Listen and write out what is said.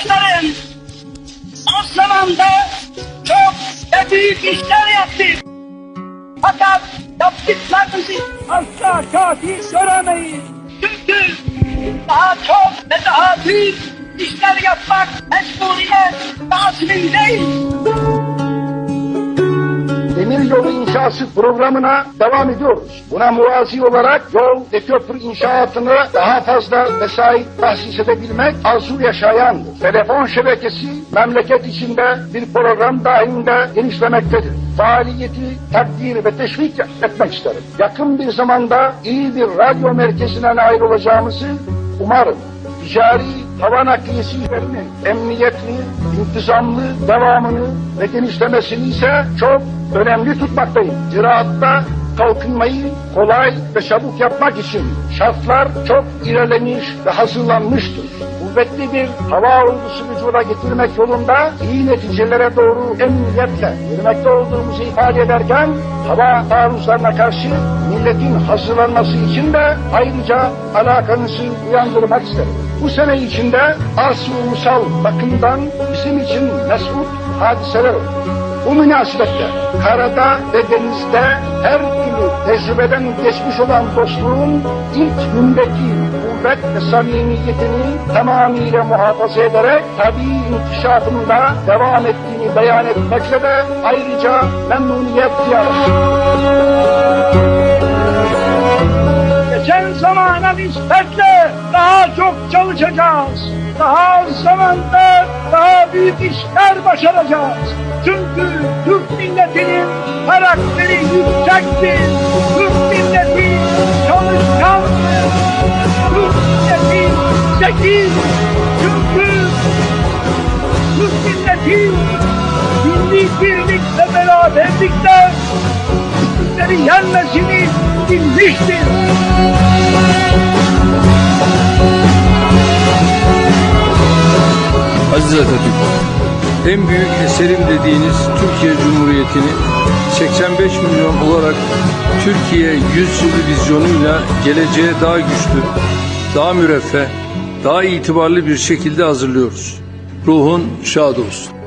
Arkadaşlarım, az zamanda çok ve büyük işler yaptık. Fakat yaptıklarımızı asla kafi göremeyiz. Çünkü daha çok ve daha büyük işler yapmak mecburiyet lazım değil. Yolu inşası programına devam ediyoruz. Buna muvazi olarak yol ve köprü inşaatını daha fazla vesait tahsis edebilmek arzu yaşayandır. Telefon şebekesi memleket içinde bir program dahilinde genişlemektedir. Faaliyeti takdir ve teşvik etmek isterim. Yakın bir zamanda iyi bir radyo merkezine nail olacağımızı umarım ticari hava nakliyesi üzerine emniyetli, intizamlı devamını ve genişlemesini ise çok önemli tutmaktayım. Ziraatta kalkınmayı kolay ve çabuk yapmak için şartlar çok ilerlemiş ve hazırlanmıştır. Kuvvetli bir hava ordusu vücuda getirmek yolunda iyi neticelere doğru emniyetle yürümekte olduğumuzu ifade ederken hava taarruzlarına karşı milletin hazırlanması için de ayrıca alakanızı uyandırmak isterim. Bu sene içinde arz ulusal bakımdan bizim için mesut hadiseler oldu. Bu münasebetle karada ve denizde her türlü tecrübeden geçmiş olan dostluğun ilk gündeki kuvvet ve samimiyetini tamamıyla muhafaza ederek tabii inkişafında devam ettiğini beyan etmekle de ayrıca memnuniyet duyarım. Çok çalışacağız. Daha az zamanda daha büyük işler başaracağız. Çünkü Türk milletinin karakteri yüksektir. Türk milleti çalışkandır. Türk milleti zeki. Çünkü Türk milleti milli birlik ve beraberlikte güçlükleri yenmesini Aziz Atatürk, en büyük eserim dediğiniz Türkiye Cumhuriyeti'ni 85 milyon olarak Türkiye 100 yılı vizyonuyla geleceğe daha güçlü, daha müreffeh, daha itibarlı bir şekilde hazırlıyoruz. Ruhun şad olsun.